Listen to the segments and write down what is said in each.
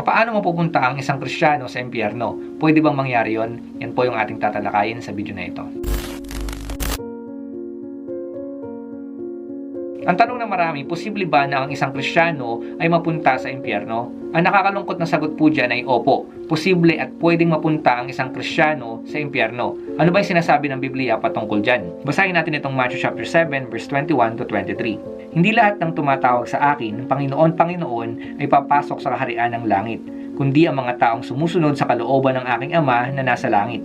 Paano mapupunta ang isang Kristiyano sa impyerno? Pwede bang mangyari yon? Yan po yung ating tatalakayin sa video na ito. Ang tanong ng marami, posible ba na ang isang Kristiyano ay mapunta sa impyerno? Ang nakakalungkot na sagot po dyan ay opo. Posible at pwedeng mapunta ang isang Kristiyano sa impyerno. Ano ba yung sinasabi ng Biblia patungkol dyan? Basahin natin itong Matthew chapter 7 verse 21 to 23. Hindi lahat ng tumatawag sa akin, Panginoon, Panginoon, ay papasok sa kaharian ng langit, kundi ang mga taong sumusunod sa kalooban ng aking Ama na nasa langit.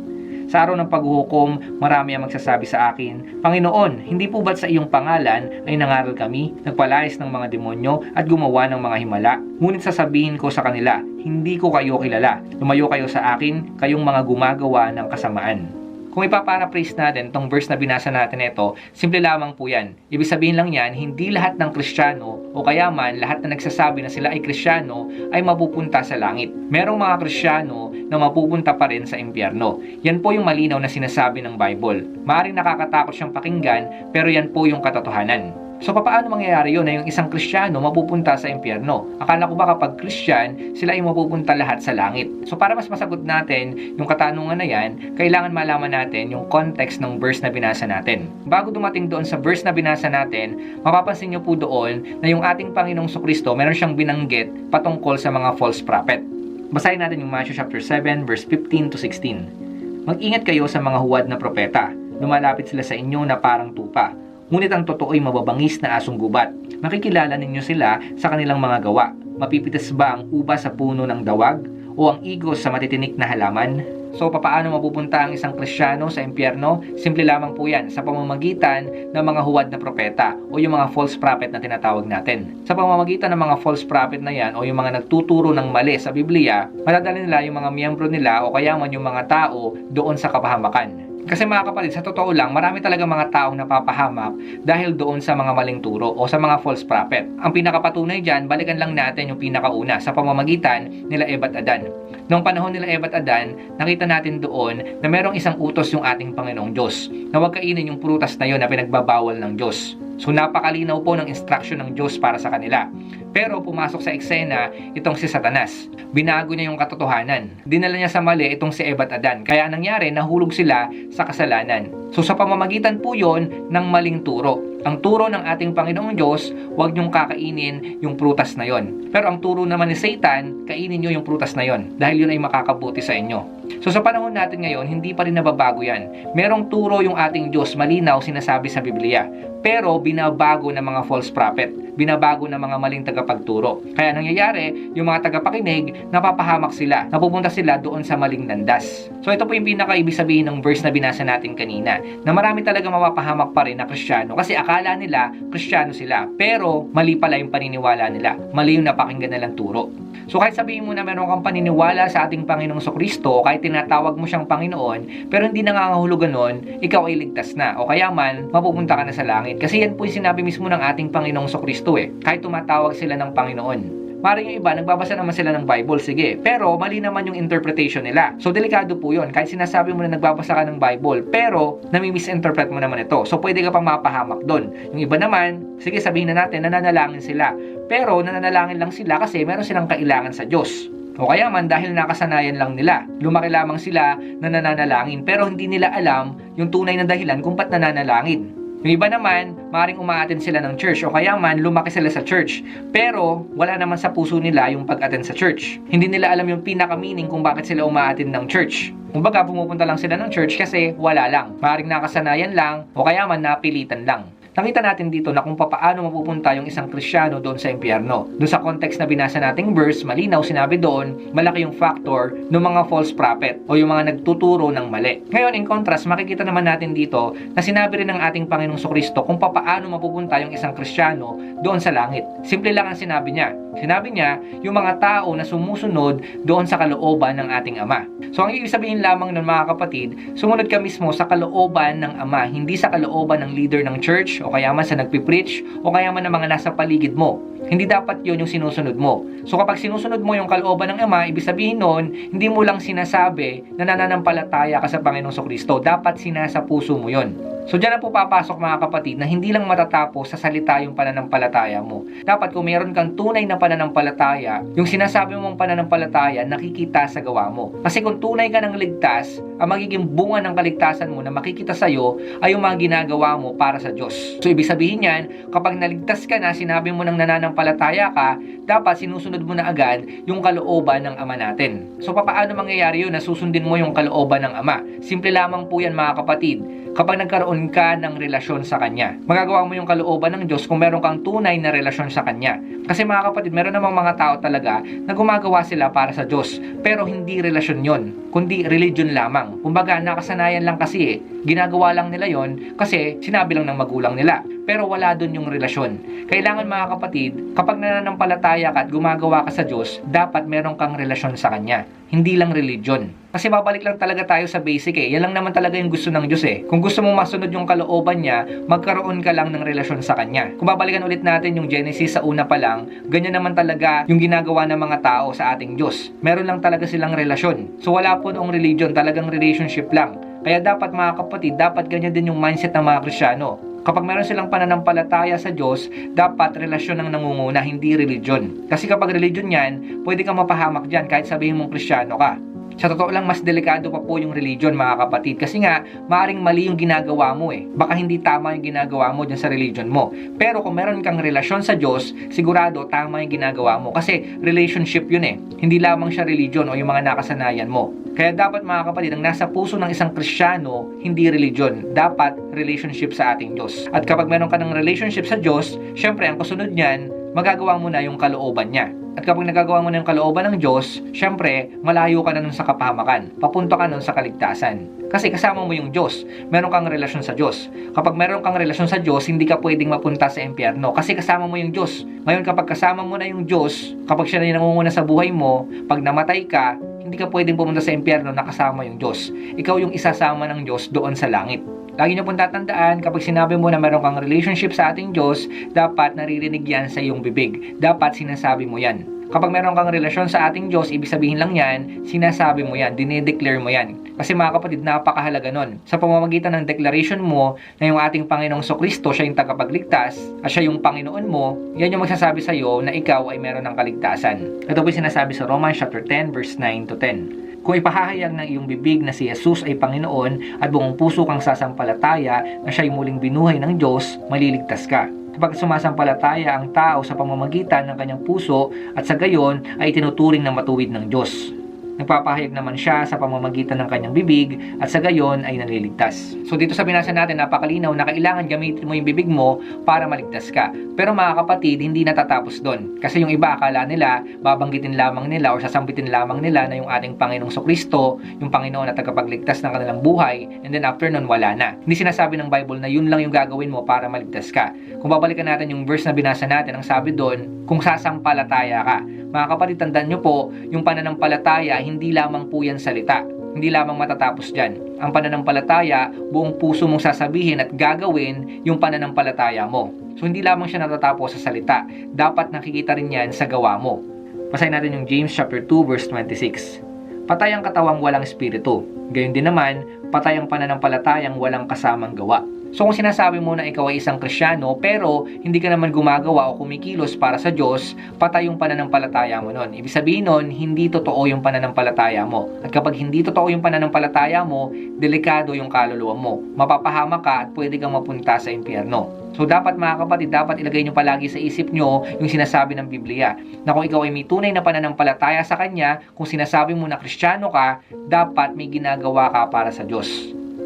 Sa araw ng paghuhukom, marami ang magsasabi sa akin, Panginoon, hindi po ba't sa iyong pangalan ay nangaral kami, nagpalayas ng mga demonyo at gumawa ng mga himala? Ngunit sasabihin ko sa kanila, hindi ko kayo kilala. Lumayo kayo sa akin, kayong mga gumagawa ng kasamaan. Kung ipaparaphrase natin itong verse na binasa natin ito, simple lamang po yan. Ibig sabihin lang yan, hindi lahat ng Kristiyano o kaya man lahat na nagsasabi na sila ay Kristiyano ay mapupunta sa langit. Merong mga Kristiyano na mapupunta pa rin sa impyerno. Yan po yung malinaw na sinasabi ng Bible. Maaring nakakatakot siyang pakinggan, pero yan po yung katotohanan. So paano mangyayari yun na yung isang Kristiyano mapupunta sa impyerno? Akala ko ba kapag Christian, sila ay mapupunta lahat sa langit? So para mas masagot natin yung katanungan na yan, kailangan malaman natin yung context ng verse na binasa natin. Bago dumating doon sa verse na binasa natin, mapapansin nyo po doon na yung ating Panginoong Kristo meron siyang binanggit patungkol sa mga false prophet. Basahin natin yung Matthew chapter 7 verse 15 to 16. Mag-ingat kayo sa mga huwad na propeta. Lumalapit sila sa inyo na parang tupa Ngunit ang totoo ay mababangis na asong gubat. Makikilala ninyo sila sa kanilang mga gawa. Mapipitas ba ang uba sa puno ng dawag o ang igos sa matitinik na halaman? So, papaano mapupunta ang isang Kristiyano sa impyerno? Simple lamang po yan sa pamamagitan ng mga huwad na propeta o yung mga false prophet na tinatawag natin. Sa pamamagitan ng mga false prophet na yan o yung mga nagtuturo ng mali sa Biblia, madadala nila yung mga miyembro nila o kaya man yung mga tao doon sa kapahamakan. Kasi mga kapatid, sa totoo lang, marami talaga mga taong napapahamak dahil doon sa mga maling turo o sa mga false prophet. Ang pinakapatunay dyan, balikan lang natin yung pinakauna sa pamamagitan nila Eva at Adan. Noong panahon nila Eva at Adan, nakita natin doon na merong isang utos yung ating Panginoong Diyos na huwag kainin yung prutas na yon na pinagbabawal ng Diyos. So napakalinaw po ng instruction ng Diyos para sa kanila. Pero pumasok sa eksena itong si Satanas. Binago niya yung katotohanan. Dinala niya sa mali itong si Eva at Adan. Kaya ang nangyari, nahulog sila sa kasalanan. So sa pamamagitan po yon ng maling turo. Ang turo ng ating Panginoong Diyos, huwag niyong kakainin yung prutas na yon. Pero ang turo naman ni Satan, kainin niyo yung prutas na yon dahil yun ay makakabuti sa inyo. So sa panahon natin ngayon, hindi pa rin nababago yan. Merong turo yung ating Diyos, malinaw sinasabi sa Biblia. Pero binabago ng mga false prophet. Binabago ng mga maling tagapagturo. Kaya nangyayari, yung mga tagapakinig, napapahamak sila. Napupunta sila doon sa maling landas. So ito po yung pinaka-ibig sabihin ng verse na binasa natin kanina. Na marami talaga mapapahamak pa rin na kristyano. Kasi akala nila, kristyano sila. Pero mali pala yung paniniwala nila. Mali yung napakinggan nilang turo. So kahit sabihin mo na meron kang paniniwala sa ating Panginoong Kristo, kahit tinatawag mo siyang Panginoon, pero hindi nangangahulugan nun, ikaw ay ligtas na. O kaya man, mapupunta ka na sa langit. Kasi yan po yung sinabi mismo ng ating Panginoong Kristo eh. Kahit tumatawag sila ng Panginoon. Maring yung iba, nagbabasa naman sila ng Bible, sige. Pero mali naman yung interpretation nila. So delikado po yun. Kahit sinasabi mo na nagbabasa ka ng Bible, pero nami-misinterpret mo naman ito. So pwede ka pang mapahamak doon. Yung iba naman, sige sabihin na natin, nananalangin sila. Pero nananalangin lang sila kasi meron silang kailangan sa Diyos. O kaya man dahil nakasanayan lang nila. Lumaki lamang sila na nananalangin pero hindi nila alam yung tunay na dahilan kung ba't nananalangin. Yung iba naman, maring umaattend sila ng church o kaya man lumaki sila sa church. Pero wala naman sa puso nila yung pag-attend sa church. Hindi nila alam yung pinaka-meaning kung bakit sila umaattend ng church. Kumbaga, pumupunta lang sila ng church kasi wala lang. Maring nakasanayan lang o kaya man napilitan lang nakita natin dito na kung paano mapupunta yung isang Kristiyano doon sa impyerno. Doon sa context na binasa nating verse, malinaw sinabi doon, malaki yung factor ng mga false prophet o yung mga nagtuturo ng mali. Ngayon, in contrast, makikita naman natin dito na sinabi rin ng ating Panginoong Kristo kung paano mapupunta yung isang Kristiyano doon sa langit. Simple lang ang sinabi niya. Sinabi niya, yung mga tao na sumusunod doon sa kalooban ng ating Ama. So, ang ibig sabihin lamang ng mga kapatid, sumunod ka mismo sa kalooban ng Ama, hindi sa kalooban ng leader ng church o kaya man sa nagpipreach o kaya man ng mga nasa paligid mo. Hindi dapat yon yung sinusunod mo. So kapag sinusunod mo yung kalooban ng Ama, ibig sabihin nun, hindi mo lang sinasabi na nananampalataya ka sa Panginoong Kristo. Dapat sinasa puso mo yon. So dyan na po papasok mga kapatid na hindi lang matatapos sa salita yung pananampalataya mo. Dapat kung meron kang tunay na pananampalataya, yung sinasabi mong pananampalataya nakikita sa gawa mo. Kasi kung tunay ka ng ligtas, ang magiging bunga ng kaligtasan mo na makikita sa iyo ay yung mga ginagawa mo para sa Diyos. So ibig sabihin yan, kapag naligtas ka na, sinabi mo ng nananampalataya ka, dapat sinusunod mo na agad yung kalooban ng Ama natin. So papaano mangyayari yun na susundin mo yung kalooban ng Ama? Simple lamang po yan mga kapatid kapag nagkaroon ka ng relasyon sa Kanya. Magagawa mo yung kalooban ng Diyos kung meron kang tunay na relasyon sa Kanya. Kasi mga kapatid, meron namang mga tao talaga na gumagawa sila para sa Diyos. Pero hindi relasyon yon, kundi religion lamang. Kumbaga, nakasanayan lang kasi eh. Ginagawa lang nila yon kasi sinabi lang ng magulang nila. Pero wala doon yung relasyon. Kailangan mga kapatid, kapag nananampalataya ka at gumagawa ka sa Diyos, dapat meron kang relasyon sa Kanya. Hindi lang religion. Kasi babalik lang talaga tayo sa basic eh. Yan lang naman talaga yung gusto ng Diyos eh. Kung gusto mong masunod yung kalooban niya, magkaroon ka lang ng relasyon sa Kanya. Kung babalikan ulit natin yung Genesis sa una pa lang, ganyan naman talaga yung ginagawa ng mga tao sa ating Diyos. Meron lang talaga silang relasyon. So wala po noong religion, talagang relationship lang. Kaya dapat mga kapatid, dapat ganyan din yung mindset ng mga Krisyano. Kapag meron silang pananampalataya sa Diyos, dapat relasyon ang nangunguna, hindi religion. Kasi kapag religion yan, pwede kang mapahamak dyan kahit sabihin mong Krisyano ka. Sa totoo lang, mas delikado pa po yung religion mga kapatid. Kasi nga, maaring mali yung ginagawa mo eh. Baka hindi tama yung ginagawa mo dyan sa religion mo. Pero kung meron kang relasyon sa Diyos, sigurado tama yung ginagawa mo. Kasi relationship yun eh. Hindi lamang siya religion o yung mga nakasanayan mo. Kaya dapat mga kapatid, ang nasa puso ng isang Kristiyano, hindi religion. Dapat relationship sa ating Diyos. At kapag meron ka ng relationship sa Diyos, syempre ang kasunod niyan, magagawa mo na yung kalooban niya. At kapag nagagawa mo yung kalooban ng Diyos, syempre, malayo ka na nun sa kapahamakan. Papunta ka nun sa kaligtasan. Kasi kasama mo yung Diyos. Meron kang relasyon sa Diyos. Kapag meron kang relasyon sa Diyos, hindi ka pwedeng mapunta sa impyerno. Kasi kasama mo yung Diyos. Ngayon, kapag kasama mo na yung Diyos, kapag siya na yung nangunguna sa buhay mo, pag namatay ka, hindi ka pwedeng pumunta sa impyerno na kasama yung Diyos. Ikaw yung isasama ng Diyos doon sa langit. Lagi niyo pong tatandaan, kapag sinabi mo na meron kang relationship sa ating Diyos, dapat naririnig yan sa iyong bibig. Dapat sinasabi mo yan. Kapag meron kang relasyon sa ating Diyos, ibig sabihin lang yan, sinasabi mo yan, dinedeclare mo yan. Kasi mga kapatid, napakahalaga nun. Sa pamamagitan ng declaration mo na yung ating Panginoong Sokristo, siya yung tagapagligtas, at siya yung Panginoon mo, yan yung magsasabi sa iyo na ikaw ay meron ng kaligtasan. Ito po yung sinasabi sa Romans chapter 10, verse 9 to 10. Kung ipahahayag ng iyong bibig na si Jesus ay Panginoon at buong puso kang sasampalataya na siya ay muling binuhay ng Diyos, maliligtas ka. Kapag sumasampalataya ang tao sa pamamagitan ng kanyang puso at sa gayon ay tinuturing na matuwid ng Diyos. Nagpapahayag naman siya sa pamamagitan ng kanyang bibig at sa gayon ay naliligtas. So dito sa binasa natin, napakalinaw na kailangan gamitin mo yung bibig mo para maligtas ka. Pero mga kapatid, hindi natatapos doon. Kasi yung iba akala nila, babanggitin lamang nila o sasambitin lamang nila na yung ating Panginoong Sokristo, yung Panginoon na tagapagligtas ng kanilang buhay, and then after nun, wala na. Hindi sinasabi ng Bible na yun lang yung gagawin mo para maligtas ka. Kung babalikan natin yung verse na binasa natin, ang sabi doon, kung sasampalataya ka. Mga kapatid, tandaan nyo po, yung pananampalataya, hindi lamang po yan salita. Hindi lamang matatapos dyan. Ang pananampalataya, buong puso mong sasabihin at gagawin yung pananampalataya mo. So, hindi lamang siya natatapos sa salita. Dapat nakikita rin yan sa gawa mo. Basahin natin yung James chapter 2 verse 26. Patay ang katawang walang espiritu. Gayon din naman, patay ang pananampalatayang walang kasamang gawa. So kung sinasabi mo na ikaw ay isang krisyano pero hindi ka naman gumagawa o kumikilos para sa Diyos, patay yung pananampalataya mo nun. Ibig sabihin nun, hindi totoo yung pananampalataya mo. At kapag hindi totoo yung pananampalataya mo, delikado yung kaluluwa mo. Mapapahama ka at pwede kang mapunta sa impyerno. So dapat mga kapatid, dapat ilagay nyo palagi sa isip nyo yung sinasabi ng Biblia. Na kung ikaw ay may tunay na pananampalataya sa Kanya, kung sinasabi mo na kristyano ka, dapat may ginagawa ka para sa Diyos.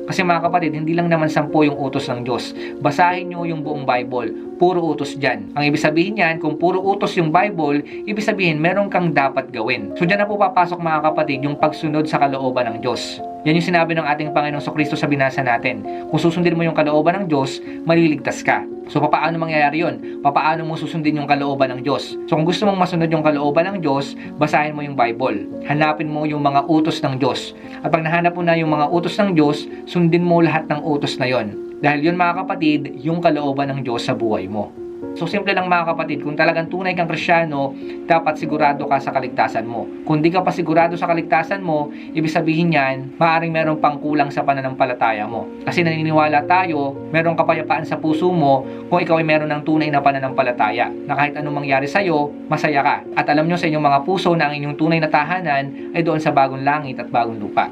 Kasi mga kapatid, hindi lang naman sampo yung utos ng Diyos. Basahin nyo yung buong Bible. Puro utos dyan. Ang ibig sabihin yan, kung puro utos yung Bible, ibig sabihin meron kang dapat gawin. So dyan na po papasok mga kapatid yung pagsunod sa kalooban ng Diyos. Yan yung sinabi ng ating Panginoong Kristo sa binasa natin. Kung susundin mo yung kalooban ng Diyos, maliligtas ka. So, paano mangyayari yun? Paano mo susundin yung kalooban ng Diyos? So, kung gusto mong masunod yung kalooban ng Diyos, basahin mo yung Bible. Hanapin mo yung mga utos ng Diyos. At pag nahanap mo na yung mga utos ng Diyos, sundin mo lahat ng utos na yon. Dahil yun mga kapatid, yung kalooban ng Diyos sa buhay mo. So simple lang mga kapatid, kung talagang tunay kang kristyano, dapat sigurado ka sa kaligtasan mo. Kung di ka pa sigurado sa kaligtasan mo, ibig sabihin yan, maaaring meron pang kulang sa pananampalataya mo. Kasi naniniwala tayo, meron kapayapaan sa puso mo kung ikaw ay meron ng tunay na pananampalataya. Na kahit anong mangyari sa'yo, masaya ka. At alam nyo sa inyong mga puso na ang inyong tunay na tahanan ay doon sa bagong langit at bagong lupa.